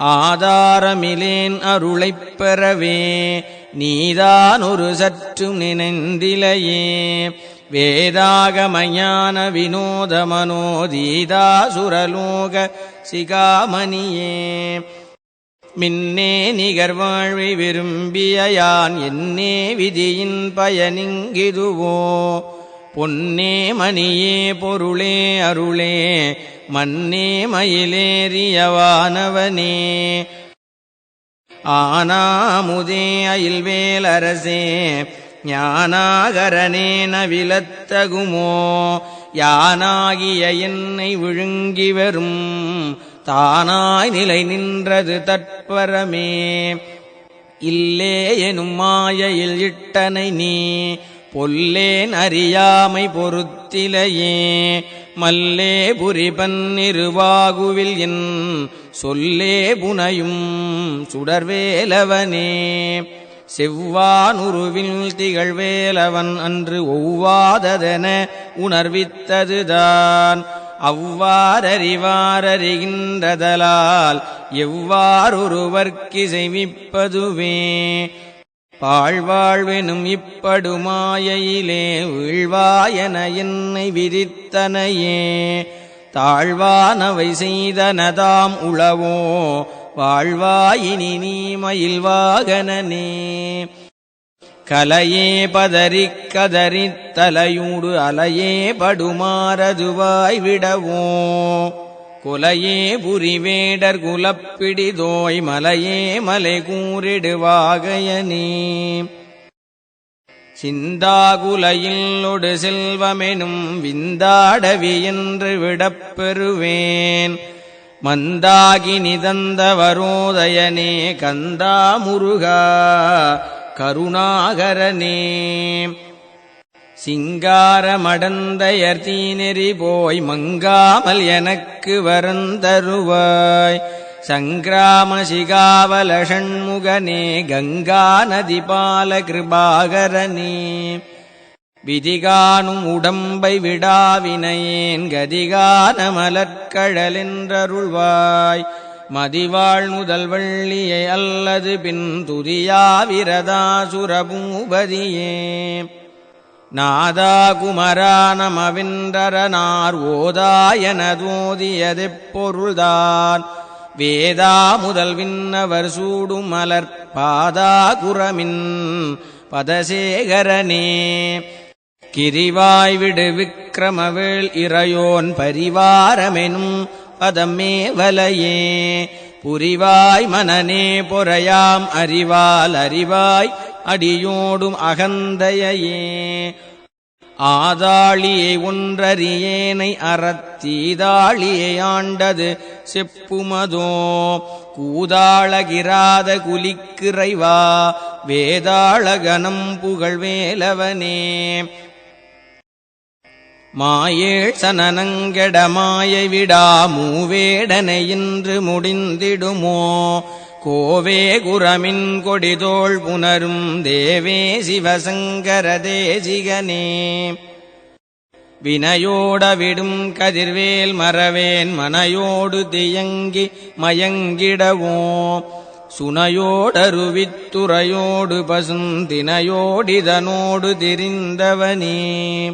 ஆதாரமிலேன் அருளைப் பெறவே நீதான் ஒரு சற்றும் நினைந்திலையே. வேதாகமயான வினோத மனோதீதா சுரலோக சிகாமணியே. மின்னே நிகர்வாழ்வை விரும்பிய யான் என்னே விதியின் பயனிங்கிதுவோ. பொன்னே மணியே பொருளே அருளே மன்னே மயிலேறியவானவனே ஆனாமுதே அயில்வேலரசே ஞானாகரனே நவிலத்தகுமோ. யானாகிய என்னை விழுங்கி வரும் தானாய் நிலை நின்றது தற்பரமே. இல்லே எனும் மாயையில் இட்டனை நீ பொல்லேன் அறியாமை பொறுத்திலையே. மல்லே புரிபன்னிருவாகுவில் என் சொல்லே புனையும் சுடர்வேலவனே. செவ்வானுருவில் திகழ்வேலவன் அன்று ஒவ்வாததென உணர்வித்ததுதான். அவ்வாறறிவாரறிகின்றதலால் எவ்வாறொருவர்க்கு செய்விப்பதுவே பாழ்வாழ்வெனும் இப்படுமாயையிலே வீழ்வாயன என்னை விரித்தனையே. தாழ்வானவை செய்தனதாம் உளவோ வாழ்வாயினி நீமயில் வாகனனே. கலையே பதறிக் கதறித் தலையூடு அலையே படுமாறதுவாய் விடவோ. குலையே புரிவேடர் குலப்பிடிதோய் மலையே மலை கூறிடுவாகையனே. சிந்தாகுலையில்லொடு செல்வமெனும் விந்தாடவி என்று விடப்பெறுவேன். மந்தாகி நிதந்த வரோதயனே கந்தா முருகா கருணாகரனே. சிங்காரமடந்தையர் தீநெறி போய் மங்காமல் எனக்கு வரந்தருவாய். சங்கிராம சிகாவல ஷண்முகனே கங்கா நதிபால கிருபாகரனே விதிகானும் உடம்பை விடாவினையேன் கதிகான மலர்கழலென்றருள்வாய் மதிவாழ் முதல் வள்ளியை அல்லது பின் துதியாவிரதா சுரபூபதியே. நாதா குமரா நமவின்றரனார் பொருள்தான் வேதா முதல் விண்ணவர் சூடும் மலர் பாதா குரமின் பதசேகரனே. கிரிவாய் விடு விக்கிரமவேள் இறையோன் பரிவாரமெனும் பதமே வலையே புரிவாய் மனநே பொறையாம் அறிவால் அறிவாய் அடியோடும் அகந்தையே ஆதாளியை ஒன்றறியேனை அறத்தீதாளியை ஆண்டது செப்புமதோ. கூதாளகிராத குலிக்கிறைவா வேதாளகனம் புகழ்வேலவனே. மாயேழ் சனனங்கெட மாயை விடா மூவேடனை இன்று முடிந்திடுமோ. கோவே குரமின் கொடிதோள் புனரும் தேவே சிவசங்கர தேசிகனே. வினையோட விடும் கதிர்வேல் மறவேன் மனையோடு தியங்கி மயங்கிடவோ சுனையோடருவித்துறையோடு பசுந்தினையோடிதனோடு திரிந்தவனே.